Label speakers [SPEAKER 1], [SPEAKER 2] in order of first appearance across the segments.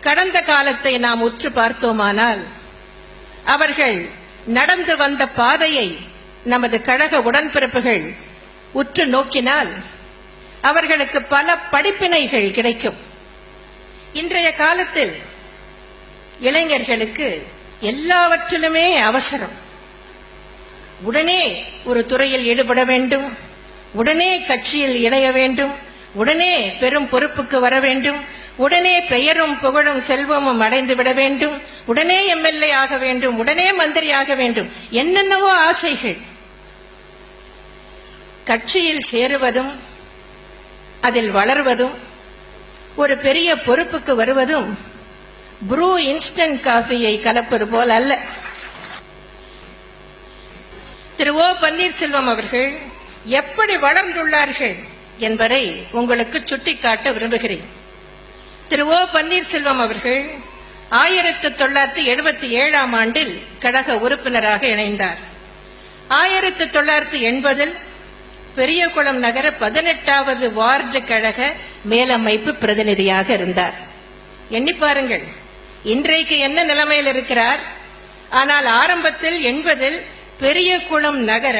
[SPEAKER 1] கடந்த காலத்தை நாம் உற்று பார்த்தோமானால் அவர்கள் நடந்து வந்த பாதையை நமது கழக உடன்பிறப்புகள் உற்று நோக்கினால் அவர்களுக்கு பல படிப்பினைகள் கிடைக்கும். இன்றைய காலத்தில் இளைஞர்களுக்கு எல்லாவற்றிலுமே அவசரம். உடனே ஒரு துறையில் ஈடுபட வேண்டும் உடனே கட்சியில் இணைய வேண்டும் உடனே பெரும் பொறுப்புக்கு வர வேண்டும் உடனே பெயரும் புகழும் செல்வமும் அடைந்து விட வேண்டும். உடனே எம்எல்ஏ ஆக வேண்டும். உடனே மந்திரி ஆக வேண்டும். என்னென்னவோ ஆசைகள். கட்சியில் சேருவதும் அதில் வளர்வதும் ஒரு பெரிய பொறுப்புக்கு வருவதும் ப்ரூ இன்ஸ்டன்ட் காஃபியை கலப்பது போல் அல்ல. திரு ஓ பன்னீர்செல்வம் அவர்கள் எப்படி வளர்ந்துள்ளார்கள் என்பதை உங்களுக்கு சுட்டிக்காட்ட விரும்புகிறேன். திரு ஓ பன்னீர்செல்வம் அவர்கள் ஆயிரத்தி தொள்ளாயிரத்தி எழுபத்தி ஏழாம் ஆண்டில் கழக உறுப்பினராக இணைந்தார். ஆயிரத்தி தொள்ளாயிரத்தி எண்பதில் பெரியகுளம் நகர பதினெட்டாவது வார்டு கழக மேலமைப்பு பிரதிநிதியாக இருந்தார். எண்ணி பாருங்கள் இன்றைக்கு என்ன நிலைமையில் இருக்கிறார்? ஆனால் ஆரம்பத்தில் எண்பதில் பெரியகுளம் நகர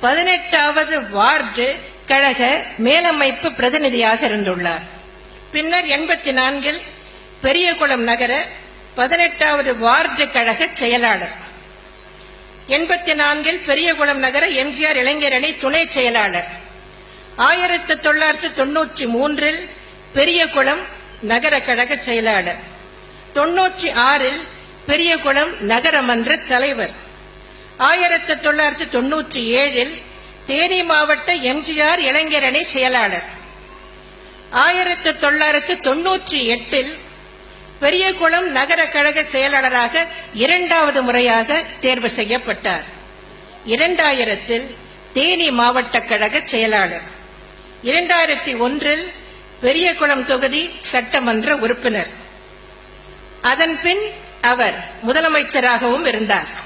[SPEAKER 1] பதினெட்டாவது வார்டு கழக மேலமைப்பு பிரதிநிதியாக இருந்துள்ளார். பின்னர் எண்பத்தி நான்கில் பெரியகுளம் நகர பதினெட்டாவது வார்டு கழக செயலாளர். எண்பத்தி நான்கில் பெரியகுளம் நகர எம்ஜிஆர் இளைஞரணி துணை செயலாளர். ஆயிரத்தி தொள்ளாயிரத்தி தொன்னூற்றி மூன்றில் பெரியகுளம் நகர கழக செயலாளர். தொன்னூற்றி ஆறில் பெரியகுளம் நகரமன்ற தலைவர். ஆயிரத்தி தொள்ளாயிரத்தி தொன்னூற்றி ஏழில் தேனி மாவட்ட எம்ஜிஆர் இளைஞரணி செயலாளர். ஆயிரத்தி தொள்ளாயிரத்தி தொன்னூற்றி எட்டில் பெரியகுளம் நகர கழக செயலாளராக இரண்டாவது முறையாக தேர்வு செய்யப்பட்டார். இரண்டாயிரத்தில் தேனி மாவட்ட கழக செயலாளர். இரண்டாயிரத்தி ஒன்றில் பெரியகுளம் தொகுதி சட்டமன்ற உறுப்பினர். அதன் பின் அவர் முதலமைச்சராகவும் இருந்தார்.